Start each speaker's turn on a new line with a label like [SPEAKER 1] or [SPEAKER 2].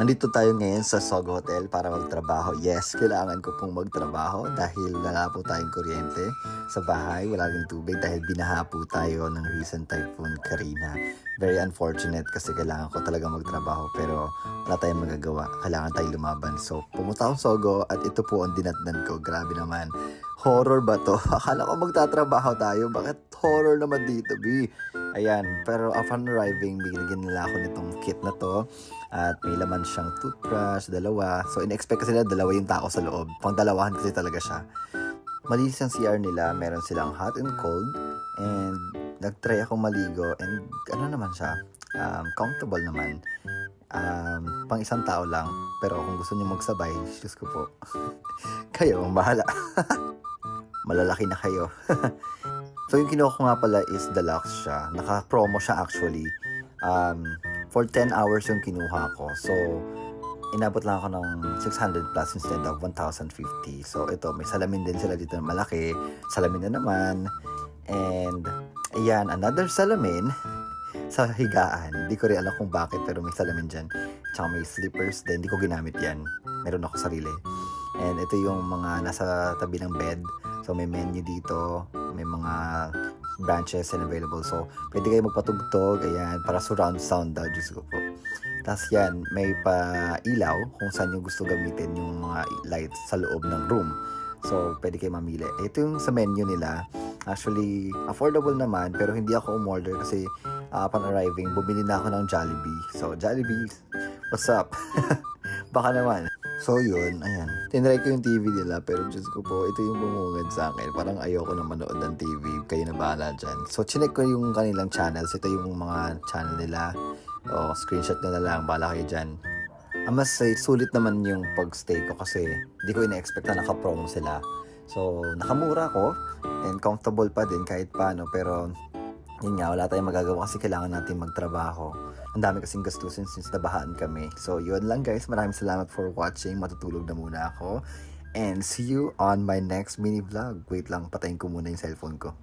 [SPEAKER 1] Nandito tayo ngayon sa Sogo Hotel para magtrabaho. Yes, kailangan ko pong magtrabaho dahil wala po tayong kuryente sa bahay. Wala rin tubig dahil binaha po tayo ng recent typhoon Karina. Very unfortunate kasi kailangan ko talaga magtrabaho pero wala tayong magagawa. Kailangan tayong lumaban. So, pumunta akong Sogo at ito po ang dinatnan ko. Grabe naman. Horror ba to? Akala ko magtatrabaho tayo. Bakit horror naman dito, B? Ayan, pero upon arriving, binigyan nila ako nitong kit na to. At may laman siyang toothbrush, dalawa. So, in-expect kasi nila dalawa yung tao sa loob. Pang dalawahan kasi talaga siya. Malinis ang CR nila. Meron silang hot and cold. And nag-try ako maligo. And ano naman siya? Um, comfortable naman. Um, pang isang tao lang. Pero kung gusto niyo magsabay, Diyos ko po. kayo, ang bahala. Malalaki na kayo. So yung kinuha ko nga pala is deluxe siya. Naka-promo siya actually. Um, for 10 hours yung kinuha ko. So, inabot lang ako ng 600 plus instead of 1,050. So, ito, may salamin din sila dito na malaki. Salamin na naman. And, ayan, another salamin sa higaan. Hindi ko rin alam kung bakit, pero may salamin dyan. Tsaka may slippers din. Hindi ko ginamit yan. Meron ako sarili. And ito yung mga nasa tabi ng bed. So, may menu dito. May mga branches and available. So, pwede kayo magpatugtog. Ayan, para surround sound daw. Diyos ko po. Tapos yan, may pa ilaw kung saan yung gusto gamitin yung mga lights sa loob ng room. So, pwede kayo mamili. Ito yung sa menu nila. Actually, affordable naman, pero hindi ako umorder kasi uh, upon arriving, bumili na ako ng Jollibee. So, Jollibee, what's up? Baka naman. So, yun, ayan. Tinry ko yung TV nila, pero Diyos ko po, ito yung bumungad sa akin. Parang ayoko na manood ng TV. Kayo na bahala dyan. So, chinek ko yung kanilang channels. Ito yung mga channel nila. O, screenshot na lang. Bahala kayo dyan. I must say, sulit naman yung pagstay ko kasi di ko ina-expect na naka-promo sila. So, nakamura ko and comfortable pa din kahit paano. Pero, yun nga, wala tayong magagawa kasi kailangan natin magtrabaho. Ang dami kasing gastusin since nabahaan kami. So, yun lang guys. Maraming salamat for watching. Matutulog na muna ako. And see you on my next mini vlog. Wait lang, patayin ko muna yung cellphone ko.